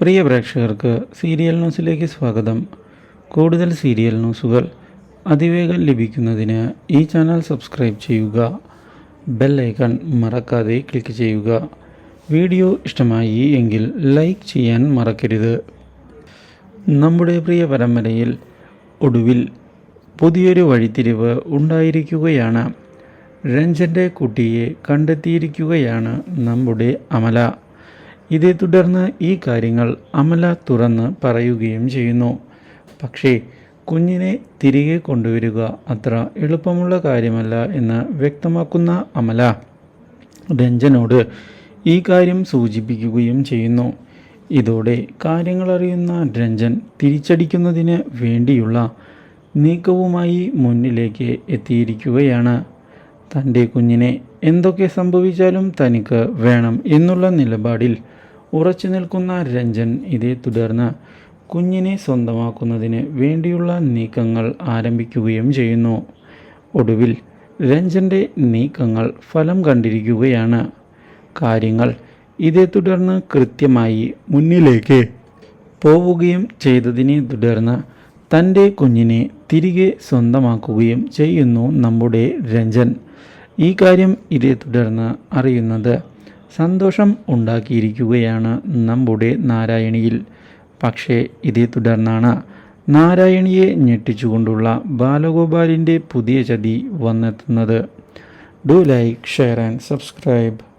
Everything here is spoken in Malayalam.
പ്രിയ പ്രേക്ഷകർക്ക് സീരിയൽ ന്യൂസിലേക്ക് സ്വാഗതം. കൂടുതൽ സീരിയൽ ന്യൂസുകൾ അതിവേഗം ലഭിക്കുന്നതിന് ഈ ചാനൽ സബ്സ്ക്രൈബ് ചെയ്യുക. ബെൽ ഐക്കൺ മറക്കാതെ ക്ലിക്ക് ചെയ്യുക. വീഡിയോ ഇഷ്ടമായി എങ്കിൽ ലൈക്ക് ചെയ്യാൻ മറക്കരുത്. നമ്മുടെ പ്രിയ പരമ്പരയിൽ ഒടുവിൽ പുതിയൊരു വഴിത്തിരിവ് ഉണ്ടായിരിക്കുകയാണ്. രഞ്ജന്റെ കുട്ടിയെ കണ്ടെത്തിയിരിക്കുകയാണ് നമ്മുടെ അമല. ഇതേ തുടർന്ന് ഈ കാര്യങ്ങൾ അമല തുറന്ന് പറയുകയും ചെയ്യുന്നു. പക്ഷേ കുഞ്ഞിനെ തിരികെ കൊണ്ടുവരിക അത്ര എളുപ്പമുള്ള കാര്യമല്ല എന്ന് വ്യക്തമാക്കുന്ന അമല രഞ്ജനോട് ഈ കാര്യം സൂചിപ്പിക്കുകയും ചെയ്യുന്നു. ഇതോടെ കാര്യങ്ങളറിയുന്ന രഞ്ജൻ തിരിച്ചടിക്കുന്നതിന് വേണ്ടിയുള്ള നീക്കവുമായി മുന്നിലേക്ക് എത്തിയിരിക്കുകയാണ്. തന്റെ കുഞ്ഞിനെ എന്തൊക്കെ സംഭവിച്ചാലും തനിക്ക് വേണം എന്നുള്ള നിലപാടിൽ ഉറച്ചു നിൽക്കുന്ന രഞ്ജൻ ഇതേ തുടർന്ന് കുഞ്ഞിനെ സ്വന്തമാക്കുന്നതിന് വേണ്ടിയുള്ള നീക്കങ്ങൾ ആരംഭിക്കുകയും ചെയ്യുന്നു. ഒടുവിൽ രഞ്ജന്റെ നീക്കങ്ങൾ ഫലം കണ്ടിരിക്കുകയാണ്. കാര്യങ്ങൾ ഇതേ തുടർന്ന് കൃത്യമായി മുന്നിലേക്ക് പോവുകയും ചെയ്തതിനെ തുടർന്ന് തന്റെ കുഞ്ഞിനെ തിരികെ സ്വന്തമാക്കുകയും ചെയ്യുന്നു നമ്മുടെ രഞ്ജൻ. ഈ കാര്യം ഇതേ തുടർന്ന് അറിയുന്നത് സന്തോഷം ഉണ്ടാക്കിയിരിക്കുകയാണ് നമ്മുടെ നാരായണിയിൽ. പക്ഷേ ഇതേ തുടർന്നാണ് നാരായണിയെ ഞെട്ടിച്ചുകൊണ്ടുള്ള ബാലഗോപാലിന്റെ പുതിയ ചതി വന്നെത്തുന്നത്. Do like share and subscribe